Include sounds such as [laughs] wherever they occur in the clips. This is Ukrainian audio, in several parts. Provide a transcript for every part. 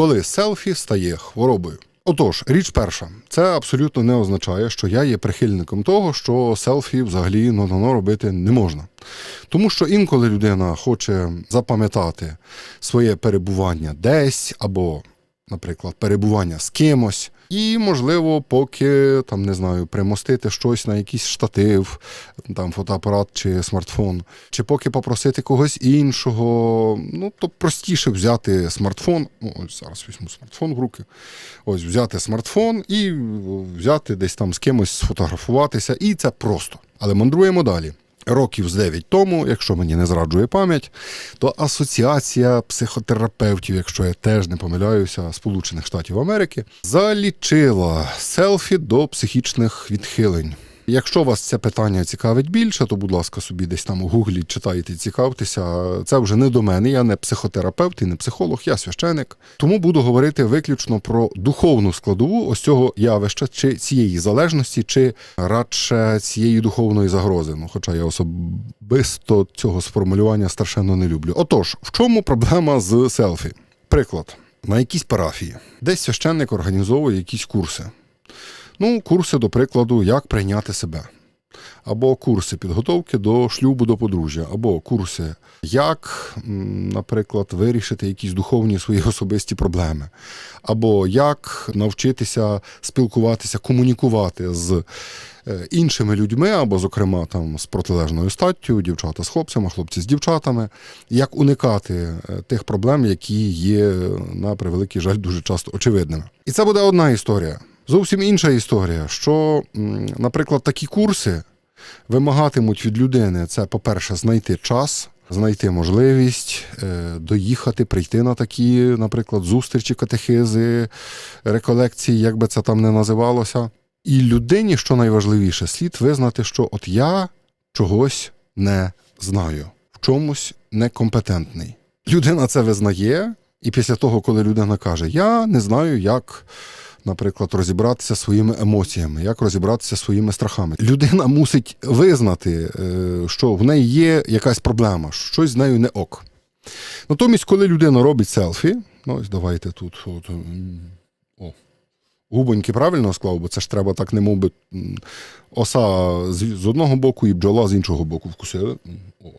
коли селфі стає хворобою. Отож, річ перша, це абсолютно не означає, що я є прихильником того, що селфі взагалі ну, робити не можна. Тому що інколи людина хоче запам'ятати своє перебування десь або, наприклад, перебування з кимось. І, можливо, поки там не знаю, примостити щось на якийсь штатив, там фотоапарат чи смартфон, чи поки попросити когось іншого. Ну, то простіше взяти смартфон. Ось зараз візьму смартфон в руки. Ось взяти смартфон і взяти десь там з кимось сфотографуватися. І це просто. Але мандруємо далі. Років з 9 тому, якщо мені не зраджує пам'ять, то Асоціація психотерапевтів, якщо я теж не помиляюся, Сполучених Штатів Америки, залічила селфі до психічних відхилень. Якщо вас це питання цікавить більше, то, будь ласка, собі десь там у гуглі читайте, цікавтеся. Це вже не до мене. Я не психотерапевт і не психолог, я священик. Тому буду говорити виключно про духовну складову ось цього явища, чи цієї залежності, чи радше цієї духовної загрози. Ну, хоча я особисто цього сформулювання страшенно не люблю. Отож, в чому проблема з селфі? Приклад, на якійсь парафії, десь священник організовує якісь курси. Ну, курси, до прикладу, як прийняти себе. Або курси підготовки до шлюбу до подружжя, або курси, як, наприклад, вирішити якісь духовні свої [laughs] особисті проблеми, або як навчитися спілкуватися, комунікувати з е, іншими людьми, або, зокрема, там з протилежною статтю, дівчата з хлопцями, хлопці з дівчатами, як уникати е, тих проблем, які є, на превеликий жаль, дуже часто очевидними. І це буде одна історія. Зовсім інша історія, що, наприклад, такі курси вимагатимуть від людини це, по-перше, знайти час, знайти можливість е, доїхати, прийти на такі, наприклад, зустрічі, катехизи, реколекції, як би це там не називалося. І людині, що найважливіше, слід визнати, що от я чогось не знаю, в чомусь некомпетентний. Людина це визнає, і після того, коли людина каже, я не знаю, як наприклад, розібратися своїми емоціями, як розібратися своїми страхами. Людина мусить визнати, е, що в неї є якась проблема, що щось з нею не ок. Натомість, коли людина робить селфі, ну ось давайте тут. От, о, Губоньки правильно склав, бо це ж треба так, не би оса з, одного боку і бджола з іншого боку вкусили.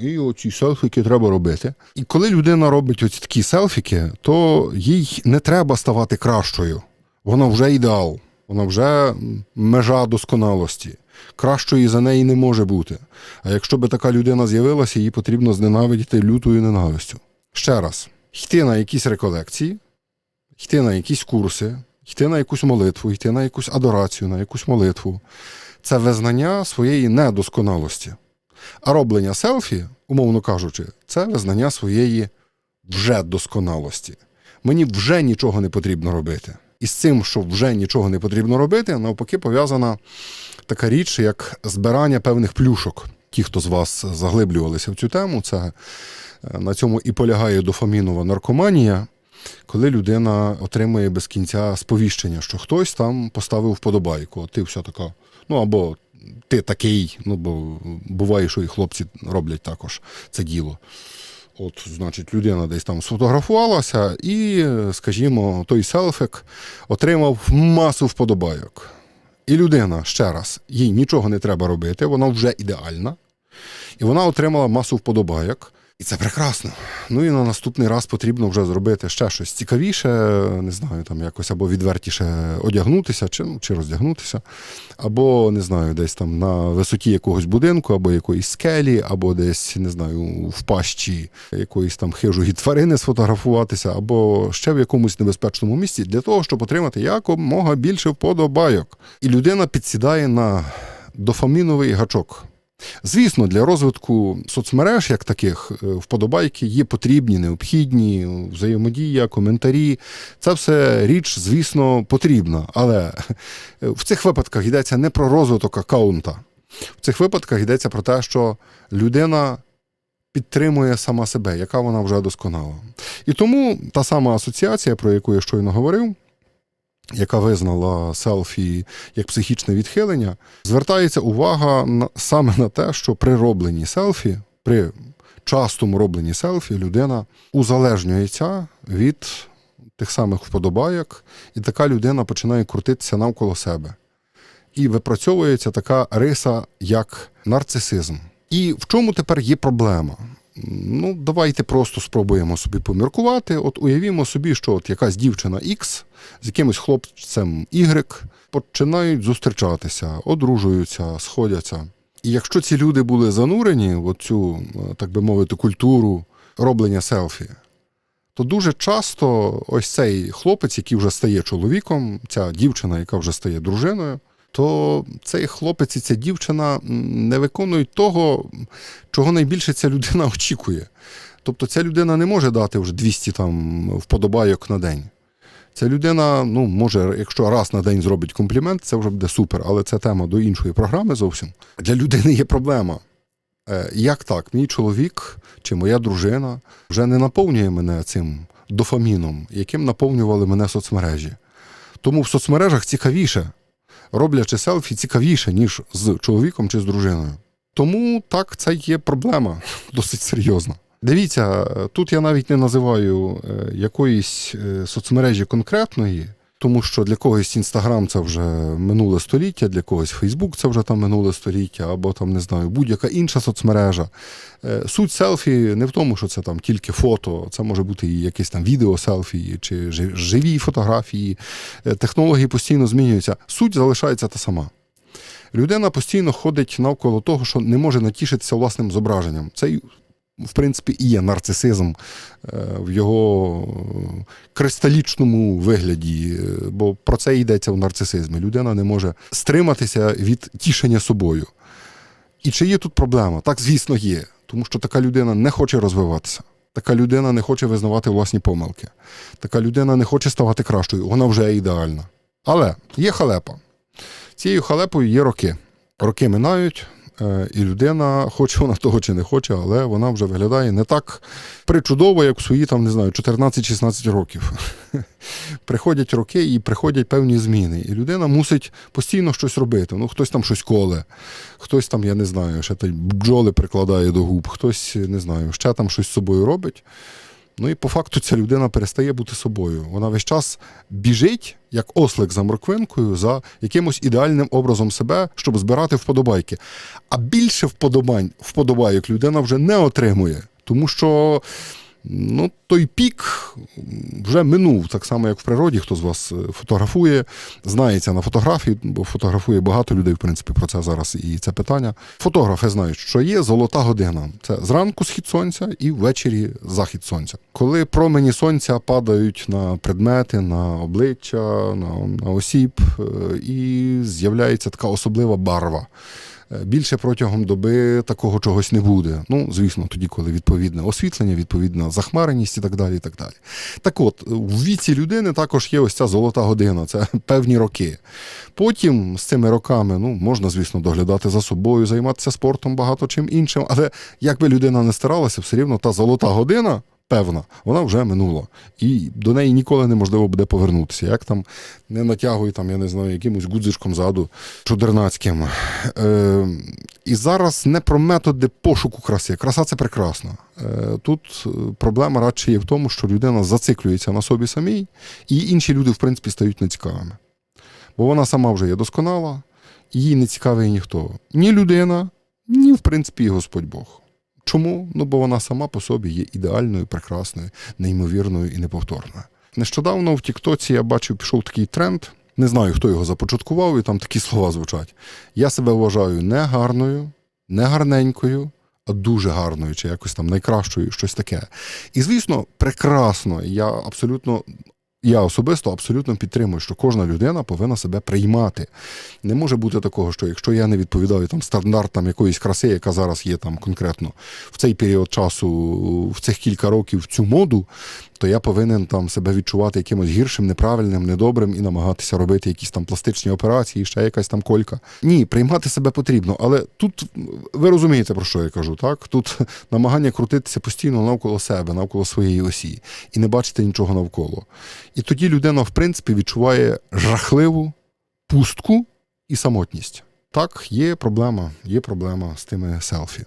І оці селфіки треба робити. І коли людина робить ось такі селфіки, то їй не треба ставати кращою. Вона вже ідеал, вона вже межа досконалості. Кращої за неї не може бути. А якщо би така людина з'явилася, її потрібно зненавидіти лютою ненавистю. Ще раз, йти на якісь реколекції, йти на якісь курси, йти на якусь молитву, йти на якусь адорацію, на якусь молитву це визнання своєї недосконалості. А роблення селфі, умовно кажучи, це визнання своєї вже досконалості. Мені вже нічого не потрібно робити. І з цим, що вже нічого не потрібно робити, навпаки, пов'язана така річ, як збирання певних плюшок. Ті, хто з вас заглиблювалися в цю тему, це е, на цьому і полягає дофамінова наркоманія, коли людина отримує без кінця сповіщення, що хтось там поставив вподобайку, а ти все така, ну або ти такий, ну бо буває, що і хлопці роблять також це діло. От, значить, людина десь там сфотографувалася, і, скажімо, той селфік отримав масу вподобайок. І людина ще раз, їй нічого не треба робити, вона вже ідеальна. І вона отримала масу вподобайок. І це прекрасно. Ну і на наступний раз потрібно вже зробити ще щось цікавіше, не знаю, там якось або відвертіше одягнутися, чи ну, чи роздягнутися, або не знаю, десь там на висоті якогось будинку, або якоїсь скелі, або десь не знаю, в пащі якоїсь там хижої тварини сфотографуватися, або ще в якомусь небезпечному місці для того, щоб отримати якомога більше вподобайок. І людина підсідає на дофаміновий гачок. Звісно, для розвитку соцмереж, як таких, е, вподобайки є потрібні, необхідні, взаємодія, коментарі. Це все річ, звісно, потрібна. Але в цих випадках йдеться не про розвиток аккаунта. В цих випадках йдеться про те, що людина підтримує сама себе, яка вона вже досконала. І тому та сама асоціація, про яку я щойно говорив яка визнала селфі як психічне відхилення, звертається увага на, саме на те, що при робленні селфі, при частому робленні селфі людина узалежнюється від тих самих вподобайок, і така людина починає крутитися навколо себе. І випрацьовується така риса, як нарцисизм. І в чому тепер є проблема? Ну, давайте просто спробуємо собі поміркувати. От уявімо собі, що от якась дівчина X з якимось хлопцем Y починають зустрічатися, одружуються, сходяться. І якщо ці люди були занурені в цю, так би мовити, культуру роблення селфі, то дуже часто ось цей хлопець, який вже стає чоловіком, ця дівчина, яка вже стає дружиною, то цей хлопець і ця дівчина не виконують того, чого найбільше ця людина [laughs] очікує. Тобто ця людина не може дати вже 200 там вподобайок на день. Ця людина, ну, може, якщо раз на день зробить комплімент, це вже буде супер, але це тема до іншої програми зовсім. Для людини є проблема. Е, Як так? Мій чоловік чи моя дружина вже не наповнює мене цим дофаміном, яким наповнювали мене соцмережі. Тому в соцмережах цікавіше, роблячи селфі, цікавіше, ніж з чоловіком чи з дружиною. Тому так, це є проблема [laughs] досить серйозна. Дивіться, тут я навіть не називаю е, якоїсь е, соцмережі конкретної, тому що для когось Інстаграм це вже минуле століття, для когось Фейсбук це вже там минуле століття, або там не знаю, будь-яка інша соцмережа. Е, Суть селфі не в тому, що це там тільки фото, це може бути і якесь там відео селфі, чи живі фотографії. Е, Технології постійно змінюються. Суть залишається та сама. Людина постійно ходить навколо того, що не може натішитися власним зображенням. Це, в принципі, і є нарцисизм е, в його кристалічному вигляді, бо про це йдеться в нарцисизмі. Людина не може стриматися від тішення собою. І чи є тут проблема? Так, звісно, є. Тому що така людина не хоче розвиватися. Така людина не хоче визнавати власні помилки. Така людина не хоче ставати кращою. Вона вже ідеальна. Але є халепа. Цією халепою є роки. Роки минають, і людина, хоче вона того чи не хоче, але вона вже виглядає не так причудово, як в свої там, не знаю, 14-16 років. [laughs] Приходять роки і приходять певні зміни. І людина мусить постійно щось робити. Ну, хтось там щось коле, хтось там, я не знаю, ще бджоли прикладає до губ, хтось, не знаю, ще там щось з собою робить. Ну і по факту ця людина перестає бути собою. Вона весь час біжить, як ослик за морквинкою, за якимось ідеальним образом себе, щоб збирати вподобайки. А більше вподобань, вподобайок людина вже не отримує, тому що ну, той пік вже минув, так само, як в природі, хто з вас е, фотографує, знається на фотографії, бо фотографує багато людей, в принципі, про це зараз і це питання. Фотографи знають, що є золота година. Це зранку схід сонця і ввечері захід сонця. Коли промені сонця падають на предмети, на обличчя, на, на осіб, е, і з'являється така особлива барва. Е, Більше протягом доби такого чогось не буде. Ну, звісно, тоді, коли відповідне освітлення, відповідна захмареність і так далі. і Так далі. Так от, в віці людини також є ось ця золота година, це [laughs] певні роки. Потім з цими роками ну, можна, звісно, доглядати за собою, займатися спортом, багато чим іншим, але як би людина не старалася, все рівно та золота година. Певна, вона вже минула, і до неї ніколи неможливо буде повернутися. Як там не натягує, там, я не знаю, якимось гудзичком ззаду чудернацьким. Е, і зараз не про методи пошуку краси. Краса це прекрасно. Е, тут е, проблема радше є в тому, що людина зациклюється на собі самій, і інші люди, в принципі, стають нецікавими. Бо вона сама вже є досконала, їй не цікавий ніхто. Ні людина, ні, в принципі, і Господь Бог. Чому? Ну, бо вона сама по собі є ідеальною, прекрасною, неймовірною і неповторною. Нещодавно в Тіктоці я бачив, пішов такий тренд. Не знаю, хто його започаткував, і там такі [laughs] слова звучать. Я себе вважаю не гарною, не гарненькою, а дуже гарною, чи якось там найкращою, щось таке. І, звісно, прекрасно. Я абсолютно. Я особисто абсолютно підтримую, що кожна людина повинна себе приймати. Не може бути такого, що якщо я не відповідаю там стандартам якоїсь краси, яка зараз є там конкретно в цей період часу, в цих кілька років в цю моду, то я повинен там себе відчувати якимось гіршим, неправильним, недобрим і намагатися робити якісь там пластичні операції, ще якась там колька. Ні, приймати себе потрібно, але тут ви розумієте, про що я кажу, так? Тут [laughs] намагання крутитися постійно навколо себе, навколо своєї осі, і не бачити нічого навколо. І тоді людина, в принципі, відчуває жахливу пустку і самотність. Так, є проблема, є проблема з тими селфі.